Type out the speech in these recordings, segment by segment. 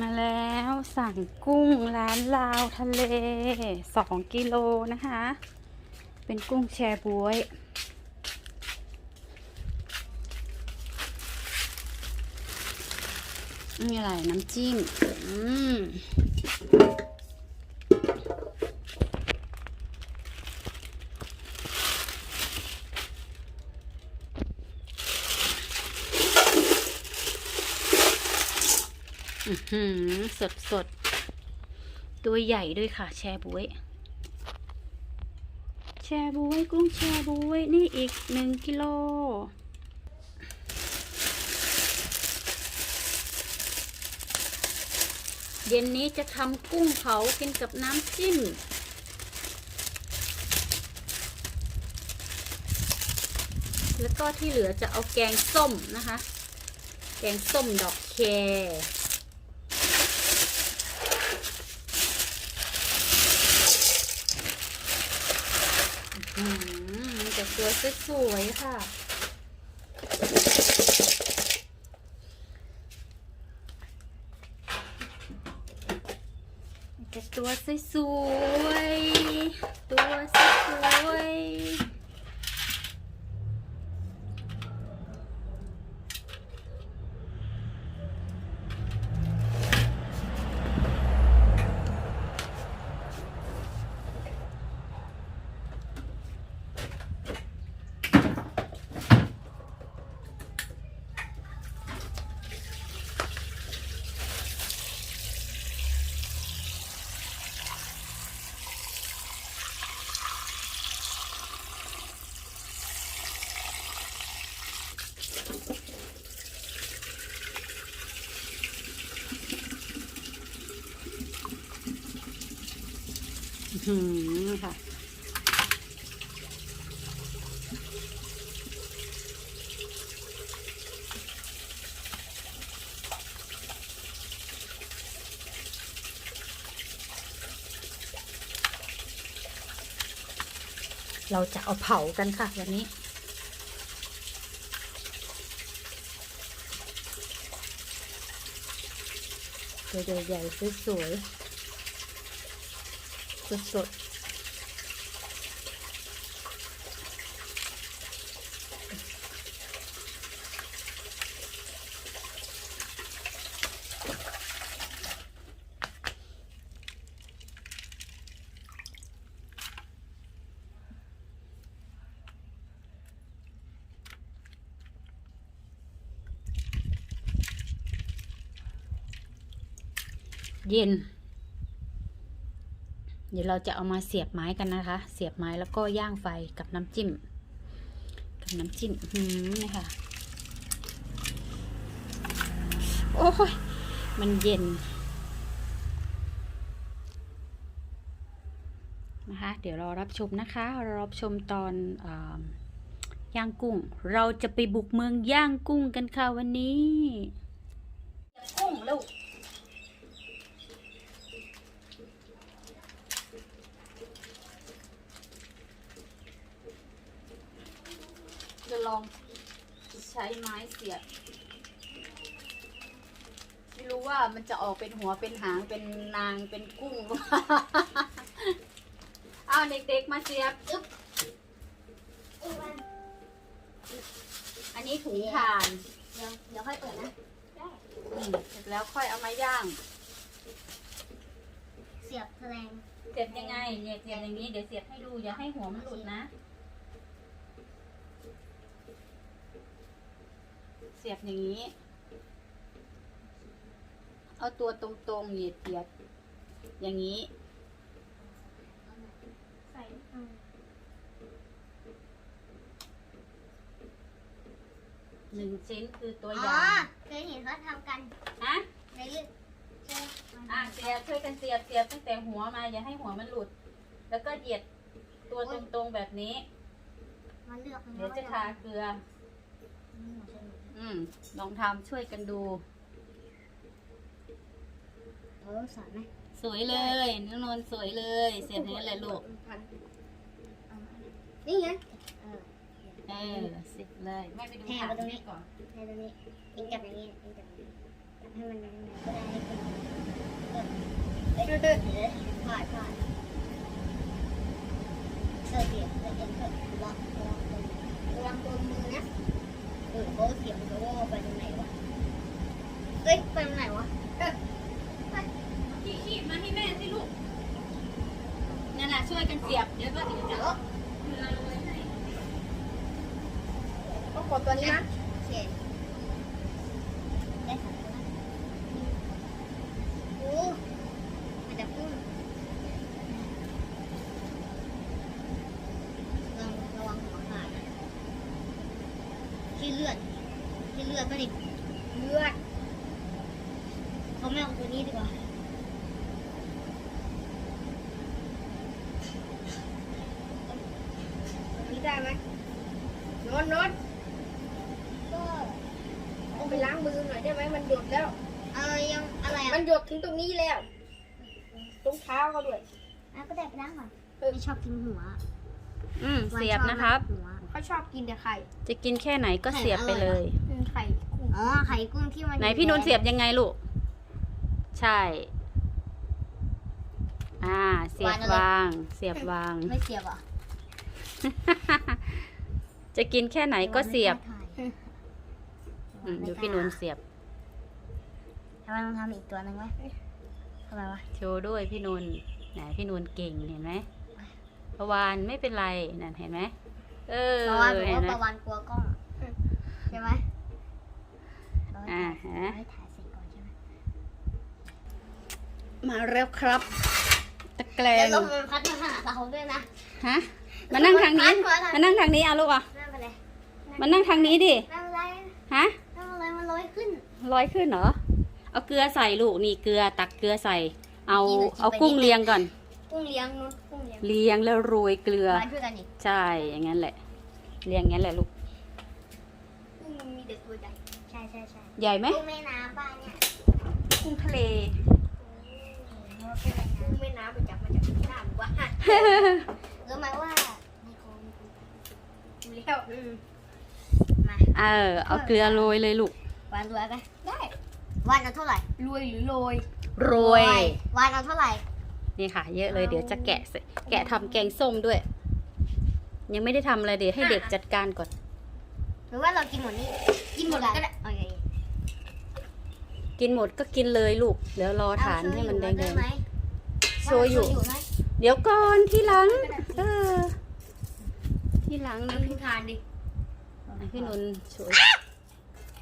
มาแล้วสั่งกุ้งร้านลาวทะเลสองกิโลนะคะ เป็นกุ้งแชบวย นี่อะไรน้ำจิ้ม อืม หือสดสดตัวใหญ่ด้วยค่ะ แชบวยแชบวยกุ้งแชบวยนี่อีกหนึ่งกิโลเย็นนี้จะทำกุ้งเผากินกับน้ำจิ้ม แล้วก็ที่เหลือจะเอาแกงส้มนะคะ แกงส้มดอกแคร อื้อหือมีแต่ตัวสวยๆค่ะมีแต่ตัวสวยๆตัวสวยๆ หือค่ะเราจะเอาเผากันค่ะวันนี้ ตัวใหญ่ๆสวยๆ สดเย็น เดี๋ยวเราจะเอามาเสียบไม้กันนะคะ เสียบไม้แล้วก็ย่างไฟกับน้ำจิ้ม กับน้ำจิ้มหืมนี่ค่ะ โอ้ย มันเย็น นะคะ เดี๋ยวรอรับชมนะคะรอรับชมตอนอย่างกุ้ง เราจะไปบุกเมืองย่างกุ้งกันค่ะวันนี้ กุ้งลูก จะลองใช้ไม้เสียบไม่รู้ว่ามันจะออกเป็นหัวเป็นหางเป็นนางเป็นกุ้งหรือเปล่าอ้าวเด็กๆมาเสียบอึ๊บอันนี้ถุงถ่าน เดี๋ยวเดี๋ยวค่อยเปิดนะอืมเสร็จแล้วค่อยเอามาย่าง เสียบแสลงเสียบยังไงเนี่ยเสียบอย่างนี้เดี๋ยวเสียบให้ดูอย่าให้หัวมันหลุดนะ เสียบอย่างนี้ เอาตัวตรงๆเหยียดเหยียดอย่างนี้ ใส่เอาหนึ่งชิ้นคือตัวอ๋ออย่างเคยเห็นเขาทำกันฮะในเรื่องใช่ไหมอะเสียบช่วยกันเสียบเสียบตั้งแต่หัวมาอย่าให้หัวมันหลุด แล้วก็เหยียดตัวตรงๆแบบนี้ มันเลือกมันเดี๋ยวจะทาเกลือ อืม ลองทำช่วยกันดู เออสอนไหมสวยเลยน้องนนท์สวยเลย เสียบอย่างนี้แหละลูก นี่ไงเออเออเสร็จเลย ไม่ไปดูแทงมาตรงนี้ก่อนในตรงนี้เองจับอย่างนี้เองจับอย่างนี้จับให้มันยังไงก็ได้ให้เป็นเออเอ้ยเดี๋ยวพลาดพลาดเออเดี๋ยวเดี๋ยวเดี๋ยวระวังระวังระวังโดนมือนะ เออเขาเสียงเขาว่าไปตรงไหนวะเอ้ยไปตรงไหนวะเออขี้ขี้มาให้แม่สิลูกนั่นแหละช่วยกันเสียบเดี๋ยวก็ถึงจะเดี๋ยวเกลือโรยให้ต้องกดตัวนี้นะโอเคได้ค่ะโอ้มันจะพุ่งระวังระวังหัวขาดนะที่เลือดที่เลือดก็ดิเลือดเขาไม่เอาตัวนี้ดีกว่า ตัวนี้ได้ไหมนนนน ก็ เอา ไปล้างมือหน่อยได้ไหมมันหยดแล้ว เออยังอะไรมัอะนหยดถึงตรงนี้แล้ว ตรงเท้าเขาด้วยอะก็ได้ไปล้างก่อนเออไม่ชอบกินหัวอืมเสียบนะครับ หัวเขาชอบกินแต่ไข่จะกินแค่ไหนก็เสียบไปเลยอืมไข่กุ้งอ๋อไข่กุ้งที่มันไหนพี่นุนเสียบยังไงลูก ใช่ อ่า เสียบวาง เสียบวาง ไม่เสียบอะจะกินแค่ไหนก็เสียบ อือืมดูพี่นุนเสียบ ทำไมต้องทำอีกตัวหนึ่งวะทำไมวะ โชว์ด้วยพี่นุนไหนพี่นุนเก่งเห็นไหมประวานไม่เป็นไรนั่นเห็นไหมเออเพราะว่าผมเห็นว่าไหมประวันกลัวกล้อง ใช่ไหมเราไว้อ่าถ่ายฮะเราไว้ถ่ายเสร็จก่อนใช่ไหมมาแล้วครับ ตะแกรแล้วงลมมันพัดมาหาเราด้วยนะ ฮะมานั่งทางนี้พัดมามานั่งทางนี้เอาลูกอะ ไม่เป็นไรมานั่งทางนี้ดิ ไม่เป็นไรฮะ อยขึ้นลอยขึ้นเหรอ เอาเกลือใส่ลูกนี่เกลือตักเกลือใส่ เอากินเลยกินไปเอากุ้งนิดนึงเลียงก่อน กุ้งเลี้ยงนู้นกุ้งเลี้ยงเลียงแล้วโรยเกลือ มาช่วยกันอีกใช่ อย่างนั้นแหละ เลียงอย่างนั้นแหละลูก กุ้งมันมีแต่ตัวใหญ่ใช่ใช่ใช่ใหญ่ไหม กุ้งแม่น้ำบ้านเนี่ยกุ้งทะเล กุ้งแม่น้ำไปจับมาจากที่น้ำว่ารู้ไหมว่าในคลองมีกุ้งดูแล้วอืมมาเออ เอาเกลือโรยเลยลูก วานรวยกันได้วานเอาเท่าไหร่รวยหรือโรยโรย วานเอาเท่าไหร่ นี่ค่ะ เยอะเลยเดี๋ยวจะแกะใส่แกะทำแกงส้มด้วย ยังไม่ได้ทำอะไรเดี๋ยวให้เด็กจัดการก่อน หรือว่าเรากินหมดนี่กินหมดก็ได้โอเคกินหมดก็กินเลยลูก เดี๋ยวรอฐานให้มันแดเองไหมๆโชว์อยู่ว่าไหมเดี๋ยวก่อนที่หลัง เออ ที่หลังมันะนพี่เพิ่งทานดิพี่นนท์สวย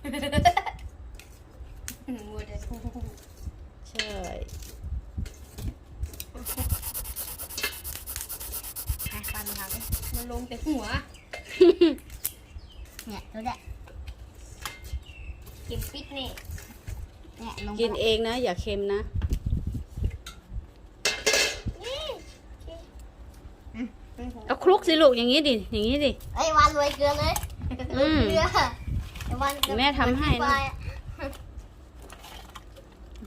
อืมวัวเด็ดใช่อะวานมาทำดิมันลงแต่หัว เนี่ยดูได้เข็มปิดนี่เนี่ยลงกินเองนะ อย่าเค็มนะเอาคลุกสิลูกอย่างนี้ดิ อย่างนี้ดิเอ้ยวานรวยเกลือเลยอืมเกลือเดี๋ย ววานเดี๋ยวแม่ทำให้นะไป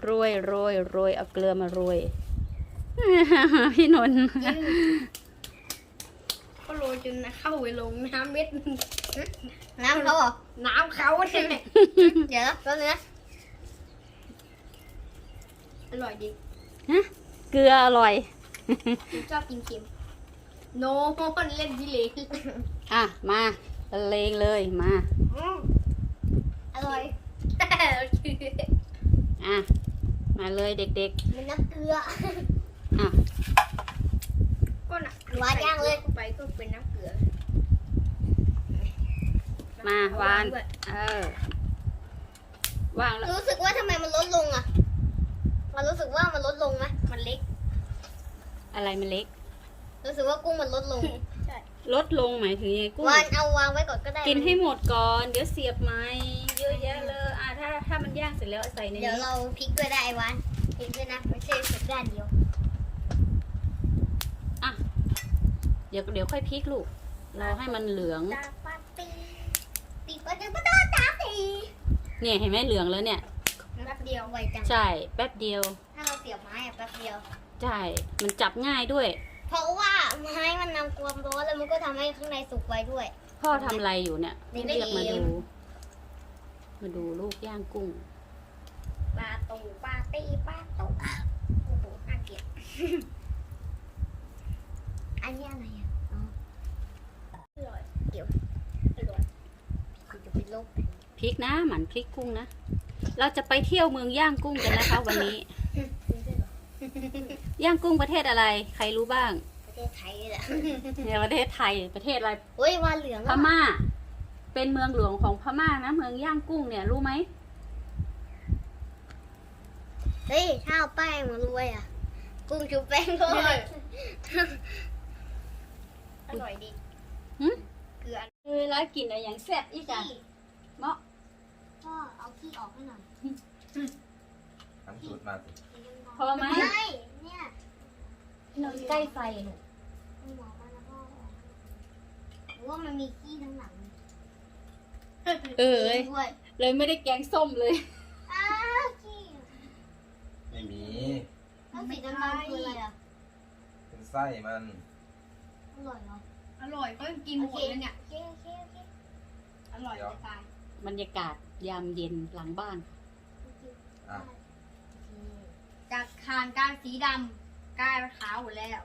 โรยโรยโรยเอาเกลือมาโรย พี่นนท์กินก็โรยจนเข้าไปลงน้ำเม็ดน้ำเขาเหรอน้ำเขาใช่ไหมเดี๋ยวนะแป๊บนึงนะอร่อยดีเกลืออร่อย ผมชอบกินเค็มโนมันเล่นพิเลนอะ มาบรรเลงเลยมา อืม อร่อยอะมาเลยเด็กมันน้ำเกลือๆอะก็น่ะหวานย่างเลยไปก็เป็นน้ำเกลือมาวานด้วยเออวางแล้วรู้สึกว่าทำไมมันลดลงอะ มันรู้สึกว่ามันลดลงไหมมันเล็ก อะไรมันเล็ก รู้สึกว่ากุ้งมันลดลงใช่ ลดลงหมายถึงยังไงกุ้งวานเอาวางไว้ก่อนก็ได้กินให้หมดก่อน เดี๋ยวเสียบไหมเยอะแยะเลยอะถ้าถ้ามันย่างเสร็จแล้วเอาใส่ในเดี๋ยวนี้เราพลิกด้วยได้ไอ้วานพลิกด้วยนะไม่ใช่สุดด้านเดียวอะเดี๋ยวเดี๋ยวค่อยพลิกลูกรอให้มันเหลือง ตาปาตีตีปาตีปาตาตาตีเนี่ยเห็นไหมเหลืองแล้วเนี่ยแป๊บเดียวไวจังใช่แป๊บเดียว ถ้าเราเสียบไม้อะแป๊บเดียว ใช่ มันจับง่ายด้วย เพราะว่าไม้มันนำความร้อนแล้วมันก็ทำให้ข้างในสุกไวด้วย พ่อทำอะไรอยู่เนี่ยนี่เรียกมาได้เอดูงมาดูลูกย่างกุ้งวาตูปาตีปาตูโอ้โหน่าเกลียด อันนี้อะไรอะอ๋ออร่อยเดี๋ยวอร่อยคุณจะเป็นโรคพริกนะหมันพริกกุ้งนะ เราจะไปเที่ยวเมืองย่างกุ้งกันนะคะวันนี้ ย่างกุ้งประเทศอะไร ใครรู้บ้างประเทศไทยนี่แหละในประเทศไทยประเทศอะไรเฮ้ยวันเหลืองพม่า เป็นเมืองหลวงของพม่านะเมืองย่างกุ้งเนี่ยรู้ไหมเฮ้ยถ้าเอาแป้งมารวยอะ กุ้งชุบแป้งก็อร่อยอร่อยดีหึเกลือเออแล้วกินอะไรอย่างแซ่บอีกอะขี้เนาะพ่อเอาขี้ออกให้หน่อยทำสูตรมาสิพอไหมไม่เนี่ยนอนใกล้ไฟหนูมันหมอมาแล้วพ่อเอาออกหรือว่ามันมีขี้ทั้งหลังเออด้วยเลยไม่ได้แกงส้มเลย อ้าวขี้ไม่มีแล้วสีดำๆคืออะไรอะเป็นไส้มัน อร่อยเหรออร่อยก็กินหมดเลยเนี่ย โอเคโอเคโอเคอร่อยจะตายบรรยากาศยามเย็นหลังบ้านโอเคอะ จากคานก้านสีดำ กลายเป็นขาวหมดแล้ว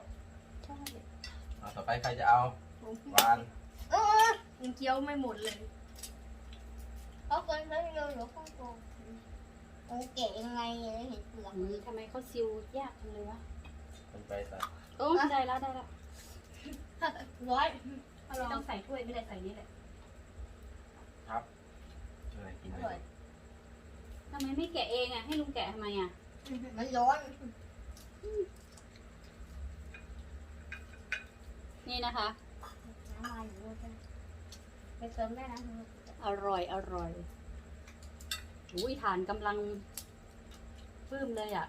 เอาต่อไปใครจะเอาผมหวานเออยังเคี้ยวไม่หมดเลยเขาเคยเขาเร็วหรือข้างโกงโอ้แกะยังไงเนี่ยเห็นเปลือกอืมทำไมเขาซิวยากจังเลยวะเป็นไปใส่โอ้ได้แล้วได้แล้วร้อยอไม่ร่อยต้องใส่ถ้วยไม่ได้ใส่นี่แหละครับอะไรกินอเลร่อยยทำไมไม่แกะเองอะให้ลุงแกะทำไมอะมันร้อน นี่นะคะ น้ำลายอยู่ด้วยกันไปเติมได้นะอร่อยอร่อยอุ้ยฐานกำลังปลื้มเลยอะ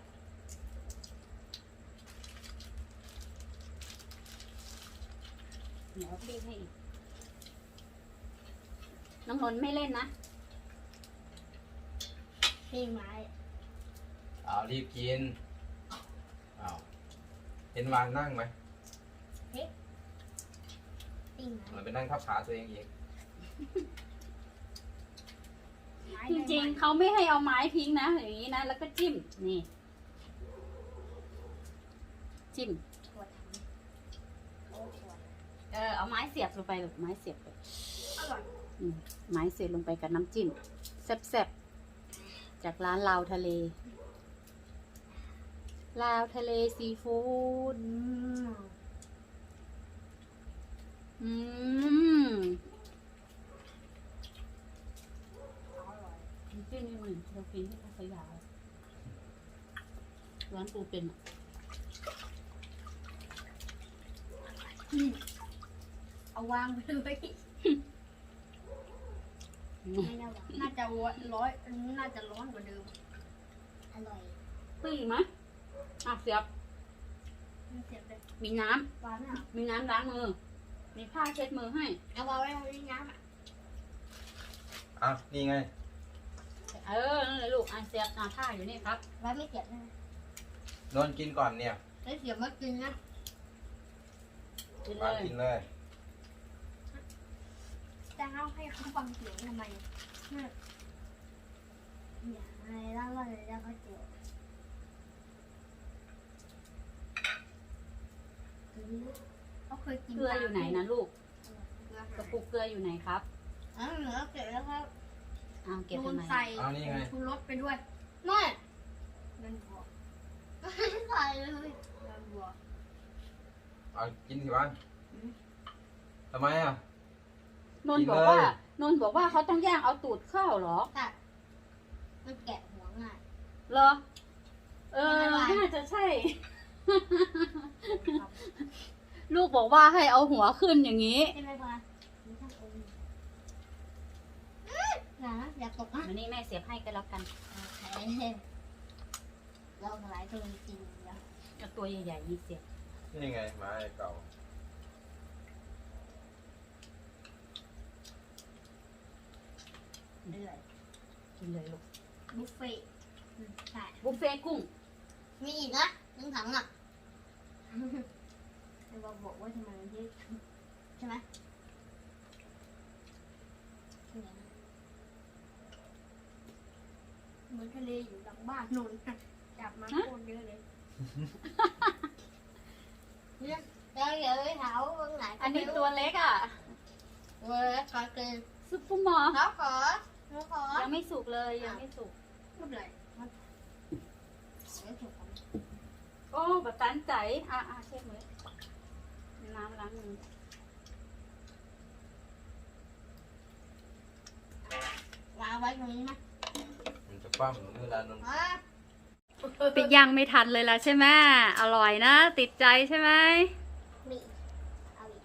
เดี๋ยวพี่ให้อีก น้องนนท์ไม่เล่นนะ พี่ไม้เอารีบกินเอาเห็นวานนั่งไหม พี่ไม้เหมือนไปนั่งทับขาตัวเองอีกจริงๆ เขาไม่ให้เอาไม้ทิ้งนะอย่างนี้นะ แล้วก็จิ้ม นี่ จิ้ม ปวดถังโอ้ปวดเออเอาไม้เสียบลงไปแบบไม้เสียบไปอร่อยอืมไม้เสียบลงไปกับน้ำจิ้มแซ่บๆ จากร้านลาวทะเล ลาวทะเลซีฟู้ด อืม อืมอร่น้ำจิ้มนี่เหมือนเรากินที่พัทยาร้านปูเป็นอะเอาวางไปเลยไม่น่าหวานน่าจะร้อย น่าจะร้อนกว่าเดิม อร่อยปึ้งไหมอะเสียบเสียบเลยมีน้หวานอะำมีน้ำล้างมือ มีผ้าเช็ดมือให้ เอาไว้ไว้ในน้ำอะอะนี่ไง เออนั่นแหละลูกอะเสียบอะผ้าอยู่นี่ครับ ไว้ไม่เก็บนะโดนกินก่อนเนี่ยแล้วเสียบมากินนะกินวานเลยกินเลย จะเอาให้เขาฟังเสียงทำไมอย่าอะไรแล้วก็เลยแล้วก็เจียวกิน เขาเคยกินเกลืออยู่ไหนนะลูกเกลือกระปุกเกลืออยู่ไหนครับอ๋อหนูก็เก็บแล้วครับอ้าวเก็บโดทำนไมใส่เอานี่ไง ชูรสไปด้วยไม่เงินบัวไม่ใส่เลยเงินบัวเอากินสิวานทำไมอะ นนท์บอกว่า นนท์บอกว่าเขาต้องย่างเอาตูดเข้าวเหรอค่ะมันแกะหัวง่าย เหรอ เออไม่เป็นไรน่าจะใช่ ลูกบอกว่าให้เอาหัวขึ้นอย่างนี้ ใช่ไหมคะนี่ช่างโอมอย่านะอย่าตกนะอันนี้แม่เสียบให้ก็แล้วกันโอเคเราหลายตัวจริงๆแล้วเอาตัวใหญ่ๆนี่เสียบนี่ไงไม้เก่าเดือดกินเลยลูกบุฟเฟ่ต์ใช่บุฟเฟ่ต์กุ้งมีอีกนะทั้งถังอะ จะบอกบอกว่าทำไมมันเยอะใช่ไหมใช่ไหมบมือนทะเลอยู่หลังบ้านนนจับมาโคตรเยอะเลยเนี่ยเดี๋ยวเดี๋ยวไปเท้าตรงไหนอันนี้ตัวเล็กอะเว้ยขอกินซุปเปอร์หมอเขาขอเขาขอยังไม่สุกเลยยังไม่สุกพูดเลยโอ้แบบตันใจอะอะเช็ดมือ น้ำล้างมือวางไว้ตรงนี้นะมันจะปั้มมือลานนอะปิดย่างไม่ทันเลยล่ะใช่ไหมอร่อยนะ ติดใจใช่ไหมมีเอาอีก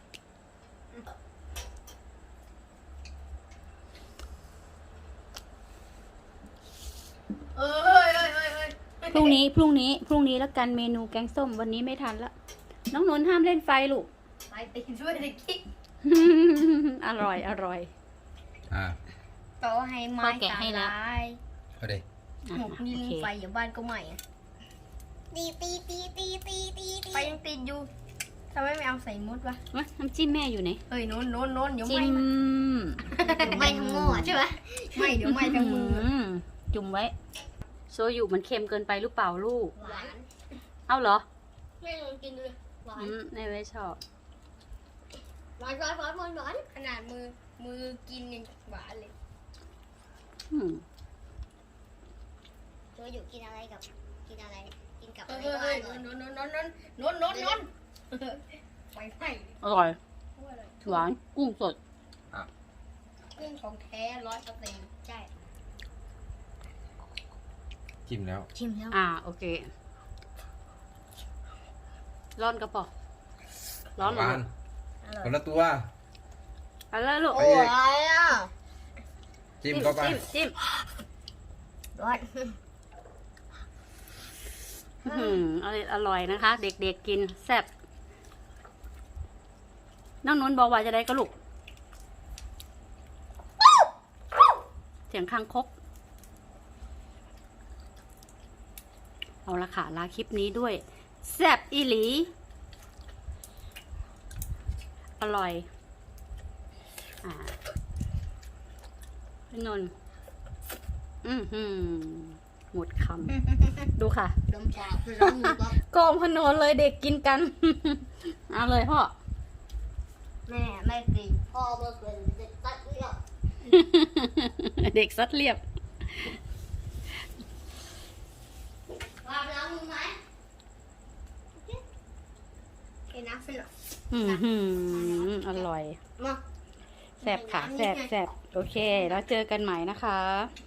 เอ้ยเอ้ยเอ้ยเอ้ย พรุ่งนี้พรุ่งนี้พรุ่งนี้แล้วกันเมนูแกงส้มวันนี้ไม่ทันละ น้องนนท์ห้ามเล่นไฟลูกไปตีด้วยเลยกิ๊กอร่อยอร่อยอ่าโตให้ไม้พ่อแกะให้แล้วตายเอาดิอะหมกยิงโอเคไฟอยู่บ้านก็ใหม่อะตีตีตีตีตีตีตีไฟยังติดอยู่ทำไมไม่เอาใส่มุดวะวะน้ำจิ้มแม่อยู่ไหนเฮ้ยโน้นโน้นโน้นเดี๋ยวไหจิ้ม่มไม่ทั้งหม้อใช่ไหมไม่เดี๋ยวไหม่ทั้งมือมจุ่มไว้ โซยุมันเค็มเกินไปหรือเปล่าลูก หวานเอาเหรอไม่ลองกินดู หวานอืมในไม่ชอบหวานหวานหวานหวานหวานขนาดมือมือกินยังหวานเลยอืมโจอยู่กินอะไรกับ กินอะไร กินกับเฮ้อะไรยก็เฮ้ยอร่อยโน้นโน้นโน้นโน้นโน้นโน้นโน้นไฟไหม้อร่อยเพราะอะไรหวาน กุ้งสดกุ้งของแท้ร้อยเปอร์เซ็นต์ใช่ จิ้มแล้ว ชิมแล้ว อ่า โอเค ร้อนกระป๋อร้อนเหรหอวานคนละตัวไปแล้วลูกไปโอ้ยอะจิ้มเข้าไปจิ้มจิ้มร้อนอืมอร่อยอร่อยนะคะ เด็กๆกินแซ่บน้องนนท์บอกว่าจะได้กระลูกเสียงคางคกเอาละค่ะลาคลิปนี้ด้วย แซ่บอีหลี อร่อย อ่าพี่นนท์อือหือหมดคำ ดูค่ะลมปากร้อนมือก็กองพนนเลยเด็กกินกัน เอาเลยพ่อ แม่ไม่กินพ่อเมื่อคืนเด็กตัดเลือดเด็กซัดเรียบวางล้างมือไหม เอ็นน้ำเสร็จอือหืออร่อย มา แสบค่ะแสบแสบโอเค แล้วเจอกันใหม่นะคะบ